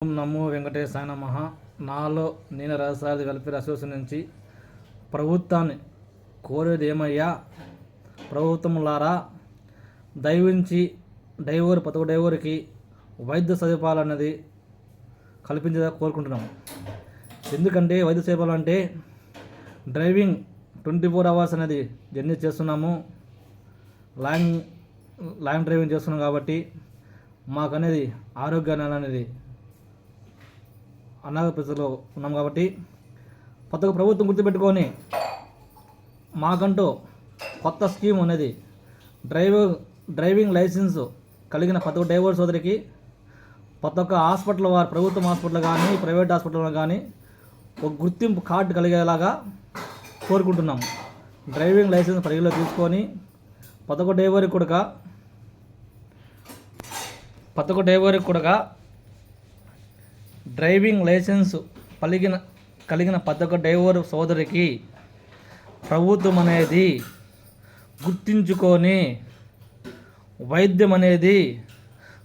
ఓం నమో వెంకటేశాయ నమ. నాలో నేను రహస్యాది వెల్ఫేర్ అసోసియేషన్ నుంచి ప్రభుత్వాన్ని కోరేది ఏమయ్యా ప్రభుత్వములారా దయవించి డైవర్ పతక డైవర్కి వైద్య సదుపాయాలు అనేది కల్పించేదా కోరుకుంటున్నాము ఎందుకంటే వైద్య సేవలు అంటే డ్రైవింగ్ ట్వంటీ ఫోర్ అవర్స్ అనేది జర్నీ చేస్తున్నాము. లాంగ్ లాంగ్ డ్రైవింగ్ చేస్తున్నాం కాబట్టి మాకు అనేది ఆరోగ్యాన్ని అనేది అనాథ పరిస్థితిలో ఉన్నాం కాబట్టి కొత్తగా ప్రభుత్వం గుర్తుపెట్టుకొని మాకంటూ కొత్త స్కీమ్ అనేది డ్రైవర్ డ్రైవింగ్ లైసెన్స్ కలిగిన ప్రతి ఒక్క డ్రైవర్ సోదరికి ప్రతి ఒక్క హాస్పిటల్ వారు ప్రభుత్వం హాస్పిటల్ కానీ ప్రైవేట్ హాస్పిటల్ కానీ ఒక గుర్తింపు కార్డు కలిగేలాగా కోరుకుంటున్నాము డ్రైవింగ్ లైసెన్స్ పరిగణలో తీసుకొని పదకొ డ్రైవర్కి కూడా ప్రతి డ్రైవర్కి కూడా డ్రైవింగ్ లైసెన్స్ కలిగిన కలిగిన పథక డ్రైవర్ సోదరికి ప్రభుత్వం అనేది గుర్తించుకొని వైద్యం అనేది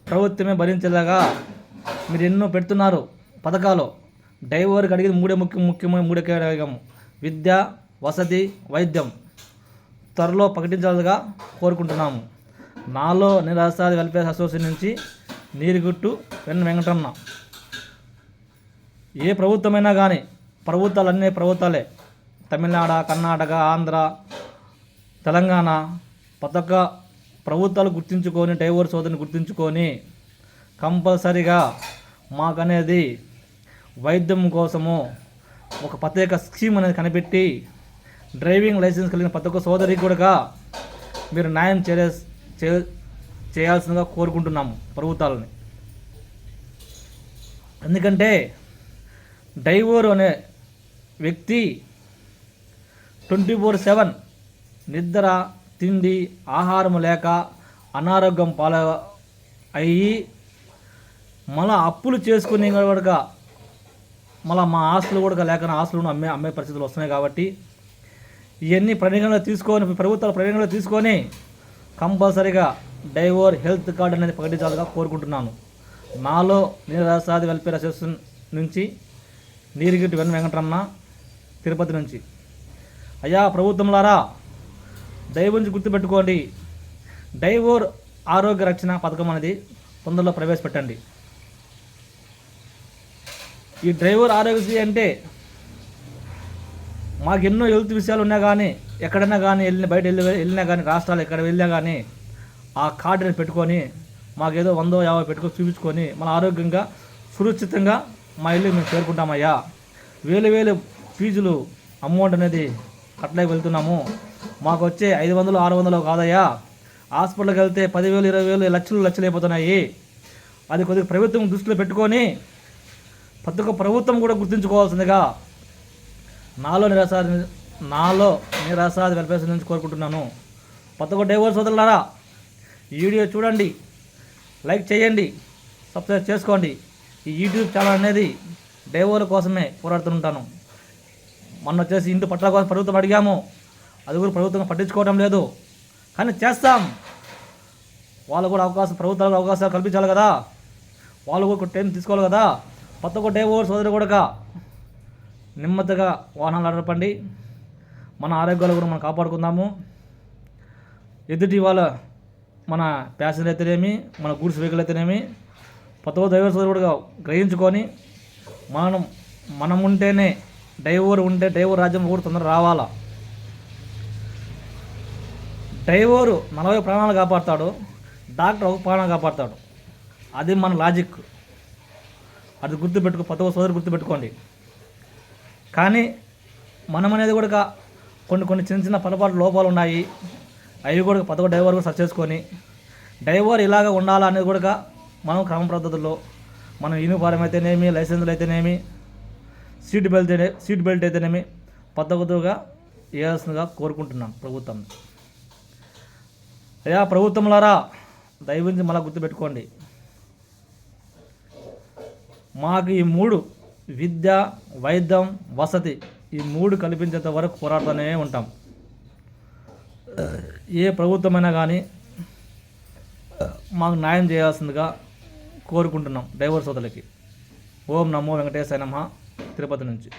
ప్రభుత్వమే భరించేలాగా మీరు ఎన్నో పెడుతున్నారు పథకాలు. డ్రైవర్కి అడిగేది మూడే ముఖ్యం ముఖ్యమైన మూడే అడిగాము విద్య వసతి వైద్యం. త్వరలో ప్రకటించాలిగా కోరుకుంటున్నాము. నాలో నిరాశాది వెల్ఫేర్ అసోసియేషన్ నుంచి నీరుగుట్టు వెన్న వెంకటరమణ. ఏ ప్రభుత్వమైనా కానీ ప్రభుత్వాలు అన్నీ ప్రభుత్వాలే. తమిళనాడు కర్ణాటక ఆంధ్ర తెలంగాణ ప్రతి ఒక్క ప్రభుత్వాలు గుర్తించుకొని డ్రైవర్ సోదరిని గుర్తించుకొని కంపల్సరిగా మాకనేది వైద్యం కోసము ఒక ప్రత్యేక స్కీమ్ అనేది కనిపెట్టి డ్రైవింగ్ లైసెన్స్ కలిగిన ప్రతి ఒక్క సోదరి కూడా మీరు న్యాయం చేయ చే- చేయాల్సిందిగా కోరుకుంటున్నాము ప్రభుత్వాలని. ఎందుకంటే డైవోర్ అనే వ్యక్తి ట్వంటీ ఫోర్ సెవెన్ నిద్ర తిండి ఆహారం లేక అనారోగ్యం పాల అయ్యి మళ్ళా అప్పులు చేసుకుని కూడా మళ్ళీ మా ఆస్తులు కూడా లేక ఆస్తులను అమ్మే అమ్మే పరిస్థితులు వస్తున్నాయి కాబట్టి ఇవన్నీ పరిగణలో తీసుకొని ప్రభుత్వాలు పరిగణలో తీసుకొని కంపల్సరీగా డైవోర్ హెల్త్ కార్డ్ అనేది ప్రకటించాలిగా కోరుకుంటున్నాను. నాలో నిరాశాది వెల్ఫేర్ అసోసియేషన్ నుంచి నీరిగిట్టి వెన్న వెంకటరమణ తిరుపతి నుంచి. అయ్యా ప్రభుత్వంలారా దయవుంచి గుర్తుపెట్టుకోండి. డైవోర్ ఆరోగ్య రక్షణ పథకం అనేది తొందరలో ప్రవేశపెట్టండి. ఈ డ్రైవర్ ఆరోగ్యశ్రీ అంటే మాకు ఎన్నో హెల్త్ విషయాలు ఉన్నా కానీ ఎక్కడైనా కానీ వెళ్ళిన బయట వెళ్ళి వెళ్ళినా కానీ రాష్ట్రాలు ఎక్కడ వెళ్ళినా కానీ ఆ కార్డుని పెట్టుకొని మాకేదో వందో యాభై పెట్టుకొని చూపించుకొని మన ఆరోగ్యంగా సురక్షితంగా మా ఇల్లు మేము చేరుకుంటామయ్యా. వేలు వేలు ఫీజులు అమౌంట్ అనేది కట్టలేక వెళ్తున్నాము. మాకు వచ్చే ఐదు వందలు ఆరు వందలు కాదయ్యా. హాస్పిటల్కి వెళ్తే పదివేలు ఇరవై వేలు లక్షలు లక్షలు అయిపోతున్నాయి. అది కొద్దిగా ప్రభుత్వం దృష్టిలో పెట్టుకొని ప్రతి ఒక్క ప్రభుత్వం కూడా గుర్తుంచుకోవాల్సిందిగా నాలో నిరాశాది నాలో నిరాశాది వెల్ఫేర్ నుంచి కోరుకుంటున్నాను. ప్రతి ఒక్క డైవర్ సోదరులారా ఈ వీడియో చూడండి లైక్ చేయండి సబ్స్క్రైబ్ చేసుకోండి. ఈ యూట్యూబ్ ఛానల్ అనేది డైవోల కోసమే పోరాడుతుంటాను. మొన్న వచ్చేసి ఇంటి పట్ల కోసం ప్రభుత్వం అడిగాము. అది కూడా ప్రభుత్వం పట్టించుకోవడం లేదు. కానీ చేస్తాం. వాళ్ళు కూడా అవకాశం ప్రభుత్వాలకు అవకాశాలు కల్పించాలి కదా. వాళ్ళు కూడా టైం తీసుకోవాలి కదా. కొత్త ఒక డైవోర్ సోదరు కూడా నెమ్మదిగా వాహనాలు నడపండి. మన ఆరోగ్యాలు కూడా మనం కాపాడుకుందాము. ఎదుటి వాళ్ళ మన ప్యాసింజర్ అయితేనేమి మన గూడ్స్ వెహికల్ అయితేనేమి పదో దైవ సోదరు గ్రహించుకొని మనం మనం ఉంటేనే డ్రైవర్ ఉంటే డైవర్ రాజ్యం కూడా తొందర రావాలా? డ్రైవరు నలభై ప్రాణాలు కాపాడతాడు డాక్టర్ ఒక ప్రాణం కాపాడతాడు. అది మన లాజిక్. అది గుర్తుపెట్టుకో పదవ సోదరు గుర్తుపెట్టుకోండి. కానీ మనం అనేది కూడా కొన్ని కొన్ని చిన్న చిన్న పొరపాటు లోపాలు ఉన్నాయి. అవి కూడా పదవ డైవర్ డ్రైవర్ కూడా సర్చ్ చేసుకొని డ్రైవర్ ఇలాగ ఉండాలా అనేది కూడా మనం క్రమ పద్ధతుల్లో మనం యూనిఫారం అయితేనేమి లైసెన్సులు అయితేనేమి సీట్ బెల్ట్ అయితే సీట్ బెల్ట్ అయితేనేమి పద్ధతిగా వేయాల్సిందిగా కోరుకుంటున్నాను ప్రభుత్వం. అయ్యా ప్రభుత్వంలారా దయవించి మళ్ళీ గుర్తుపెట్టుకోండి. మాకు ఈ మూడు విద్య వైద్యం వసతి ఈ మూడు కల్పించేంత వరకు పోరాడుతూనే ఉంటాం. ఏ ప్రభుత్వమైనా కానీ మాకు న్యాయం చేయాల్సిందిగా కోరుకుంటున్నాం. డ్రైవర్ సోదరులకి. ఓం నమో వెంకటేశాయ నమ. తిరుపతి నుంచి.